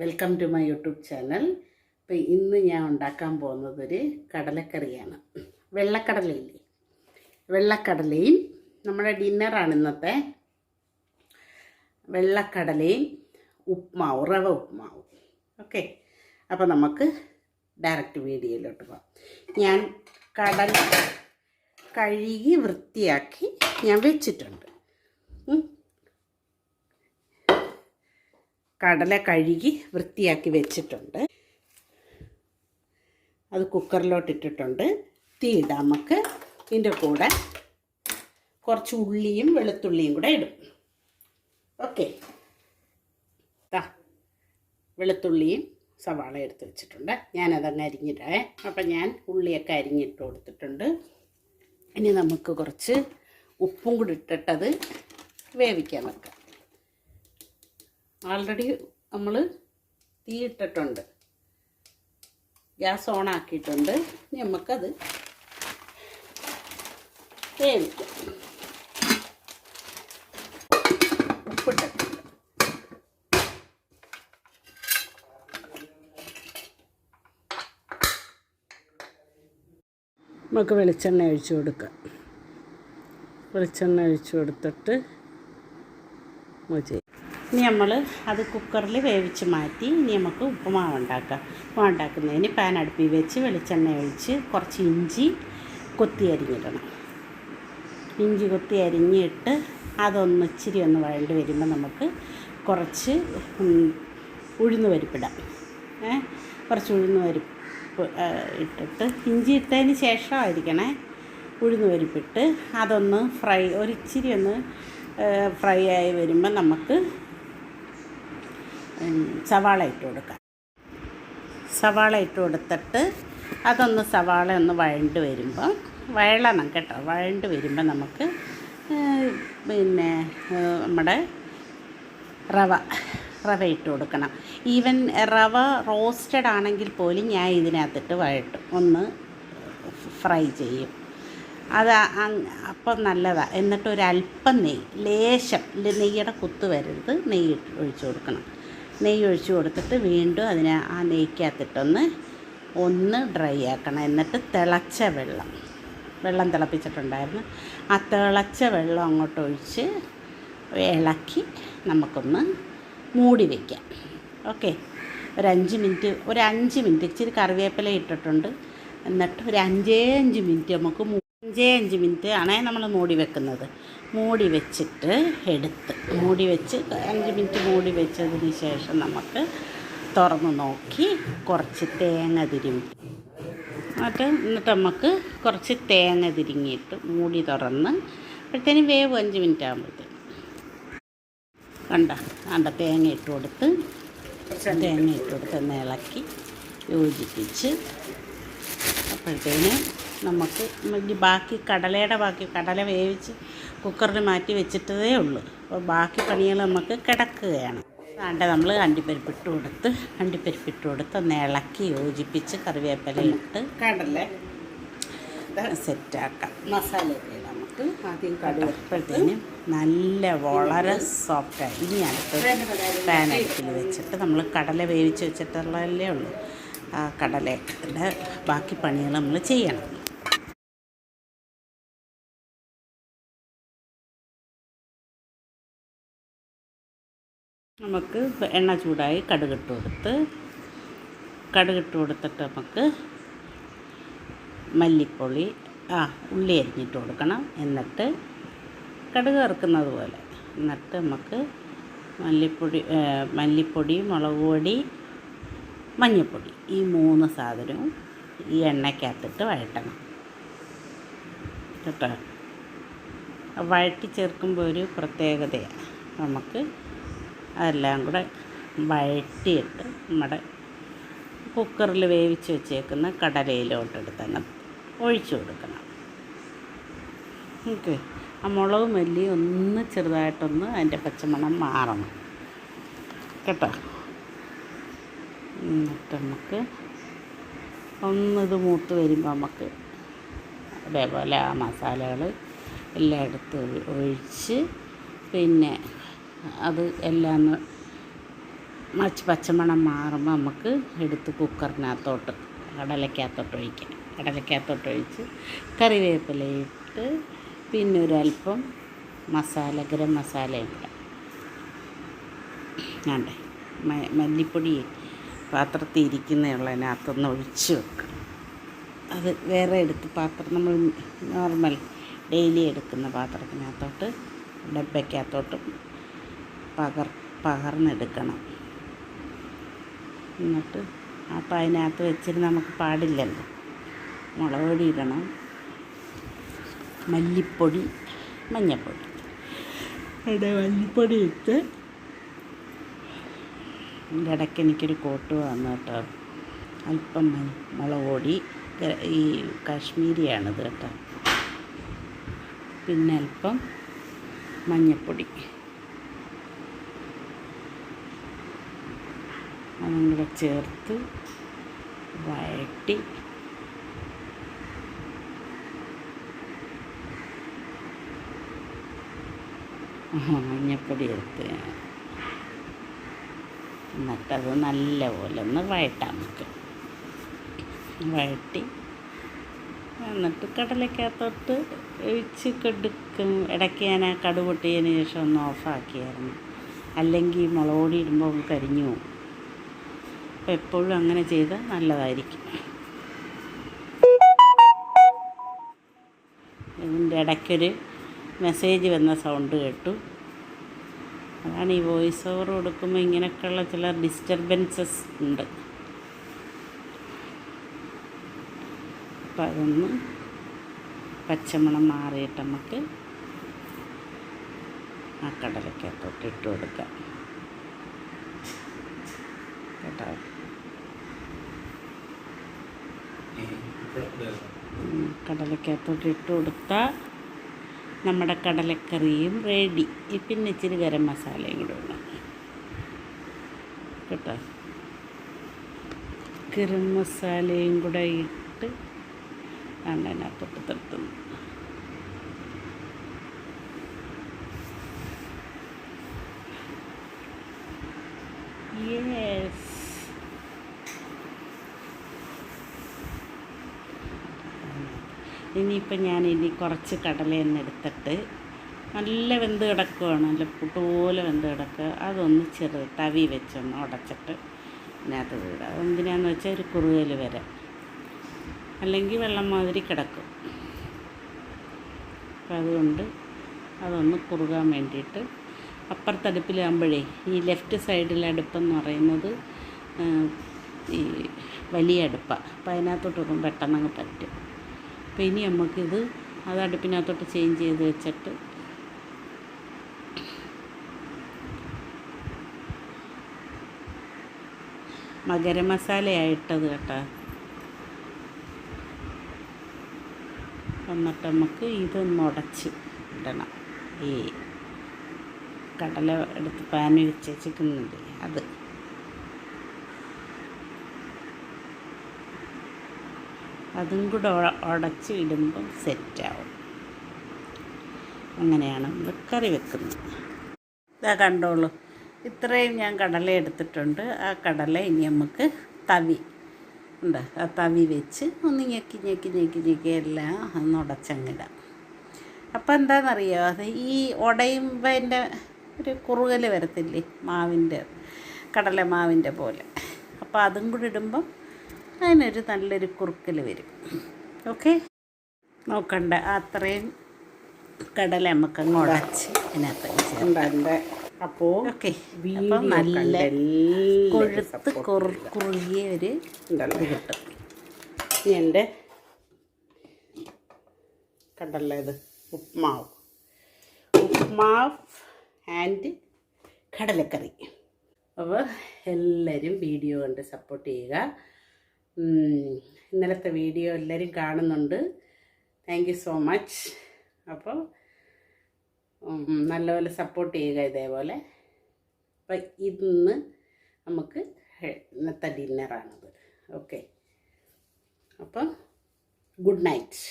Welcome to my YouTube channel. അപ്പോൾ ഇന്ന് ഞാൻ ഉണ്ടാക്കാൻ പോകുന്നത് ഒരു കടലക്കറിയാണ്. വെള്ളക്കടലയില്ലേ? വെള്ളക്കടലയും നമ്മുടെ ഡിന്നറാണ് ഇന്നത്തെ. വെള്ളക്കടലയും ഉപ്മാവ് റവ ഉപ്മാവ്. ഓക്കെ? അപ്പോൾ നമുക്ക് ഡയറക്റ്റ് വീഡിയോയിലോട്ട് പോകാം ഞാൻ കടൽ കഴുകി വൃത്തിയാക്കി ഞാൻ വെച്ചിട്ടുണ്ട്. കടല കഴുകി വൃത്തിയാക്കി വെച്ചിട്ടുണ്ട്. അത് കുക്കറിലോട്ട് ഇട്ടിട്ടുണ്ട് തീ ഇടാം നമുക്ക്. ഇതിന്റെ കൂടെ കുറച്ച് ഉള്ളിയും വെളുത്തുള്ളിയും കൂടെ ഇടും. ഓക്കെ. ദാ വെളുത്തുള്ളിയും സവാള എടുത്ത് വെച്ചിട്ടുണ്ട്. ഞാനതങ്ങ് അരിഞ്ഞിട്ടേ അപ്പം ഞാൻ ഉള്ളിയൊക്കെ അരിഞ്ഞിട്ട് കൊടുത്തിട്ടുണ്ട്. ഇനി നമുക്ക് കുറച്ച് ഉപ്പും കൂടി ഇട്ടിട്ടത് വേവിക്കാൻ വെക്കാം. ആൾറെഡി നമ്മൾ തീ ഇട്ടിട്ടുണ്ട്. ഗ്യാസ് ഓൺ ആക്കിയിട്ടുണ്ട്. നമുക്കത് നമുക്ക് വെളിച്ചെണ്ണ ഒഴിച്ചു കൊടുക്കാം. വെളിച്ചെണ്ണ ഒഴിച്ചു കൊടുത്തിട്ട് ചെയ്യാം ഇനി നമ്മൾ അത് കുക്കറിൽ വേവിച്ച് മാറ്റി ഇനി നമുക്ക് ഉപ്പുമാവ് ഉണ്ടാക്കാം. ഉപ്പുമാവ് ഉണ്ടാക്കുന്നതിന് പാൻ അടുപ്പിൽ വെച്ച് വെളിച്ചെണ്ണ ഒഴിച്ച് കുറച്ച് ഇഞ്ചി കൊത്തി അരിഞ്ഞിടണം. ഇഞ്ചി കൊത്തി അരിഞ്ഞിട്ട് അതൊന്ന് ഇച്ചിരി ഒന്ന് വഴണ്ട് വരുമ്പോൾ നമുക്ക് കുറച്ച് ഉഴുന്ന് പരിപ്പിടാം ഏ കുറച്ച് ഉഴുന്ന് പരിപ്പ് ഇട്ടിട്ട് ഇഞ്ചി ഇട്ടതിന് ശേഷമായിരിക്കണേ ഉഴുന്ന് പരിപ്പിട്ട് അതൊന്ന് ഫ്രൈ ഒരിച്ചിരി ഒന്ന് ഫ്രൈ ആയി വരുമ്പോൾ നമുക്ക് സവാള ഇട്ട് കൊടുക്കാം സവാള ഇട്ട് കൊടുത്തിട്ട് അതൊന്ന് സവാള ഒന്ന് വഴണ്ട് വരുമ്പോൾ വഴളണം കേട്ടോ. വഴണ്ട് വരുമ്പോൾ നമുക്ക് പിന്നെ നമ്മുടെ റവ റവ ഇട്ട് കൊടുക്കണം. ഈവൻ റവ റോസ്റ്റഡ് ആണെങ്കിൽ പോലും ഞാൻ ഇതിനകത്തിട്ട് വഴട്ടും. ഒന്ന് ഫ്രൈ ചെയ്യും. അത് അപ്പം നല്ലതാണ് എന്നിട്ട് ഒരു അല്പം നെയ്യ് ലേശം നെയ്യുടെ കുത്ത് വരരുത്. നെയ്യ് ഒഴിച്ചു കൊടുക്കണം. നെയ്യ് ഒഴിച്ചു കൊടുത്തിട്ട് വീണ്ടും അതിനെ ആ നെയ്ക്കകത്തിട്ടൊന്ന് ഒന്ന് ഡ്രൈ ആക്കണം. എന്നിട്ട് തിളച്ച വെള്ളം വെള്ളം തിളപ്പിച്ചിട്ടുണ്ടായിരുന്നു. ആ തിളച്ച വെള്ളം അങ്ങോട്ട് ഒഴിച്ച് ഇളക്കി നമുക്കൊന്ന് മൂടി വയ്ക്കാം ഓക്കെ? ഒരു അഞ്ച് മിനിറ്റ് ഒരു അഞ്ച് മിനിറ്റ് ഇച്ചിരി കറിവേപ്പില ഇട്ടിട്ടുണ്ട്. എന്നിട്ട് ഒരു അഞ്ചേ അഞ്ച് മിനിറ്റ് നമുക്ക് അഞ്ചേ അഞ്ച് മിനിറ്റ് ആണേ നമ്മൾ മൂടി വെക്കുന്നത്. മൂടി വെച്ചിട്ട് എടുത്ത് മൂടി വെച്ച് അഞ്ച് മിനിറ്റ് മൂടി വെച്ചതിന് ശേഷം നമുക്ക് തുറന്ന് നോക്കി കുറച്ച് തേങ്ങ തിരുമ്പി എന്നിട്ട് എന്നിട്ട് നമുക്ക് കുറച്ച് തേങ്ങ തിരിങ്ങിയിട്ട് മൂടി തുറന്ന് അപ്പോഴത്തേനും വേവ് അഞ്ച് മിനിറ്റ് ആകുമ്പോഴത്തേക്കും കണ്ട കണ്ട തേങ്ങ ഇട്ട് കൊടുത്ത് തേങ്ങ ഇട്ട് കൊടുത്ത് ഒന്ന് ഇളക്കി യോജിപ്പിച്ച് അപ്പോഴത്തേന് നമുക്ക് ബാക്കി കടലയുടെ ബാക്കി കടല വേവിച്ച് കുക്കറിൽ മാറ്റി വെച്ചിട്ടതേ ഉള്ളൂ. അപ്പോൾ ബാക്കി പണികൾ നമുക്ക് കിടക്കുകയാണ്. അണ്ട നമ്മൾ അണ്ടിപ്പരിപ്പിട്ട് കൊടുത്ത് അണ്ടിപ്പരിപ്പിട്ട് കൊടുത്ത് ഒന്ന് ഇളക്കി യോജിപ്പിച്ച് കറിവേപ്പില ഇട്ട് കടല സെറ്റാക്കാം. മസാലയൊക്കെ ഇടാം നമുക്ക്. ആദ്യം കടുവപ്പോഴത്തേന് നല്ല വളരെ സോഫ്റ്റായി ഇനി അടുത്ത് പാൻ അടുപ്പിൽ വെച്ചിട്ട് നമ്മൾ കടല വേവിച്ച് വെച്ചിട്ടുള്ളതല്ലേ ഉള്ളൂ. ആ കടലയുടെ ബാക്കി പണികൾ നമ്മൾ ചെയ്യണം. നമുക്ക് എണ്ണ ചൂടായി കടുകിട്ട് കൊടുത്ത് കടുകിട്ട് കൊടുത്തിട്ട് നമുക്ക് മല്ലിപ്പൊളി ആ ഉള്ളി അരിഞ്ഞിട്ട് കൊടുക്കണം. എന്നിട്ട് കടുക് ഇറക്കുന്നത് പോലെ. എന്നിട്ട് നമുക്ക് മല്ലിപ്പൊടി മല്ലിപ്പൊടി മുളക് പൊടി മഞ്ഞൾപ്പൊടി ഈ മൂന്ന് സാധനവും ഈ എണ്ണയ്ക്കകത്തിട്ട് വഴട്ടണം കേട്ടോ? വഴറ്റി ചേർക്കുമ്പോൾ ഒരു പ്രത്യേകതയാണ് നമുക്ക് അതെല്ലാം കൂടെ വഴറ്റിയിട്ട് നമ്മുടെ കുക്കറിൽ വേവിച്ച് വെച്ചേക്കുന്ന കടലയിലോട്ടെടുത്ത് അങ്ങ് ഒഴിച്ചു കൊടുക്കണം. ഓക്കെ. ആ മുളക് മല്ലി ഒന്ന് ചെറുതായിട്ടൊന്ന് അതിന്റെ പച്ചമണം മാറണം. കേട്ടോ? എന്നിട്ട് നമുക്ക് ഒന്നിത് മൂത്ത് വരുമ്പോൾ നമുക്ക് അതേപോലെ ആ മസാലകൾ എല്ലാം എടുത്ത് ഒഴിച്ച് പിന്നെ അത് എല്ലാം മറിച്ച് പച്ചമണം മാറുമ്പോൾ നമുക്ക് എടുത്ത് കുക്കറിനകത്തോട്ട് കടലക്കകത്തോട്ട് ഒഴിക്കാം. കടലക്കകത്തോട്ട് ഒഴിച്ച് കറിവേപ്പിലയിട്ട് പിന്നെ ഒരല്പം മസാല ഗരം മസാല കൂടെ വേണ്ടേ മല്ലിപ്പൊടി പാത്രത്തിൽ ഇരിക്കുന്നതിനുള്ളതിനകത്തൊന്ന് ഒഴിച്ച് വെക്കുക അത് വേറെ എടുത്ത് പാത്രം നമ്മൾ നോർമൽ ഡെയിലി എടുക്കുന്ന പാത്രത്തിനകത്തോട്ട് ഡബയ്ക്കകത്തോട്ട് പകർ പകർന്നെടുക്കണം. എന്നിട്ട് അപ്പം അതിനകത്ത് വെച്ചിട്ട് നമുക്ക് പാടില്ലല്ലോ. മുളക് പൊടി ഇടണം. മല്ലിപ്പൊടി മഞ്ഞൾപ്പൊടി. ഇവിടെ മല്ലിപ്പൊടി ഇട്ട് ഇതിന്റെ ഇടയ്ക്ക് എനിക്കൊരു കോട്ട് വന്നു കേട്ടോ. അല്പം മുളക് പൊടി ഈ കാശ്മീരിയാണിത് കേട്ടോ. പിന്നെ അല്പം മഞ്ഞൾപ്പൊടി. അതും കൂടെ ചേർത്ത് വഴട്ടി മഞ്ഞപ്പൊടി എടുത്ത് എന്നിട്ടത് നല്ല പോലെ ഒന്ന് വഴട്ടാം നമുക്ക് വഴട്ടി എന്നിട്ട് കടലക്കകത്തോട്ട് ഒഴിച്ച് കെടുക്കും. ഇടയ്ക്ക് ഞാൻ ആ കടുപൊട്ടിയതിന് ശേഷം ഒന്ന് ഓഫാക്കിയായിരുന്നു. അല്ലെങ്കിൽ മുളക് ഇടുമ്പോൾ കരിഞ്ഞു പോകും. അപ്പോൾ എപ്പോഴും അങ്ങനെ ചെയ്താൽ നല്ലതായിരിക്കും. ഇതിന്റെ ഇടയ്ക്കൊരു മെസ്സേജ് വന്ന സൗണ്ട് കേട്ടു. അതാണ് ഈ വോയിസ് ഓവർ കൊടുക്കുമ്പോൾ ഇങ്ങനെയൊക്കെയുള്ള ചില ഡിസ്റ്റർബൻസസ് ഉണ്ട്. അപ്പം അതൊന്ന് പച്ചമണം മാറിയിട്ട് നമുക്ക് ആ കടലക്കകത്തോട്ട് ഇട്ട് കൊടുക്കാം. കേട്ടോ. കടലക്കകത്തോട്ട് ഇട്ട് കൊടുത്താൽ നമ്മുടെ കടലക്കറിയും റെഡി പിന്നെ ഇച്ചിരി ഗരം മസാലയും കൂടെ ഇടണം. കേട്ടോ? ഗരം മസാലയും കൂടെ ഇട്ട് അതിനകത്തോട്ട് തട്ടുന്നു യെസ് ഇനിയിപ്പോൾ ഞാൻ ഇനി കുറച്ച് കടല തന്നെ എടുത്തിട്ട് നല്ല വെന്ത് കിടക്കുവാണ്. നല്ല പുട്ടുപോലെ വെന്ത് കിടക്കുക. അതൊന്ന് ചെറു തവി വെച്ചൊന്ന് ഉടച്ചിട്ട് ഇതിനകത്ത് വീടുക അതെന്തിനാന്ന് വെച്ചാൽ ഒരു കുറുകൽ വരെ. അല്ലെങ്കിൽ വെള്ളം മാതിരി കിടക്കും. അപ്പം അതുകൊണ്ട് അതൊന്ന് കുറുകാൻ വേണ്ടിയിട്ട് അപ്പുറത്തടുപ്പിലാകുമ്പോഴേ ഈ ലെഫ്റ്റ് സൈഡിലെ അടുപ്പെന്ന് പറയുന്നത് ഈ വലിയ അടുപ്പാണ് അപ്പം അതിനകത്തോട്ട് പെട്ടെന്ന് പെട്ടെന്നങ്ങ് പറ്റും. അപ്പോൾ ഇനി നമുക്കിത് അത് അടുപ്പിനകത്തോട്ട് ചേഞ്ച് ചെയ്ത് വെച്ചിട്ട് മകര മസാലയായിട്ടത് കേട്ടോ. എന്നിട്ട് നമുക്ക് ഇതൊന്ന് ഉടച്ച് ഇടണം. ഈ കടല എടുത്ത് പാനിൽ വെച്ച് അത്. അതും കൂടെ ഉട- ഉടച്ച് ഇടുമ്പം സെറ്റാവും. അങ്ങനെയാണ് നമ്മൾ കറി വെക്കുന്നത്. ഇതാ കണ്ടോളൂ. ഇത്രയും ഞാൻ കടല എടുത്തിട്ടുണ്ട്. ആ കടല ഇനി നമുക്ക് തവി ഉണ്ട്? ആ തവി വെച്ച് ഒന്ന് ഞെക്കി ഞെക്കി ഞെക്കി ഞെക്കി എല്ലാം ഒന്ന് ഉടച്ചങ്ങിടാം അപ്പോൾ എന്താണെന്നറിയോ അത് ഈ ഉടയുമ്പോൾ എന്റെ ഒരു കുറുകൽ വരത്തില്ലേ? മാവിന്റെ കടല മാവിന്റെ പോലെ. അപ്പോൾ അതും കൂടി ഇടുമ്പം അതിനൊരു നല്ലൊരു കുറുക്കൽ വരും. ഓക്കെ? നോക്കണ്ട അത്രയും കടല നമുക്കങ്ങ് ഉടച്ച് അതിനകത്ത് അപ്പോൾ ഓക്കെ. അപ്പം നല്ല കൊഴുത്ത് കുറുകിയ ഒരു കിട്ടും. എന്റെ കണ്ടല്ലോ ഇത്? ഉപ്മാവ്. ഉപ്മാവ് ആൻഡ് കടലക്കറി. അപ്പോൾ എല്ലാവരും വീഡിയോ കണ്ട് സപ്പോർട്ട് ചെയ്യുക. ഇന്നലത്തെ വീഡിയോ എല്ലാവരും കാണുന്നുണ്ട്. താങ്ക് സോ മച്ച് അപ്പോൾ നല്ലപോലെ സപ്പോർട്ട് ചെയ്യുക ഇതേപോലെ. അപ്പം ഇന്ന് നമുക്ക് ഇന്നത്തെ ഡിന്നറാണത് ഓക്കെ അപ്പം ഗുഡ് നൈറ്റ്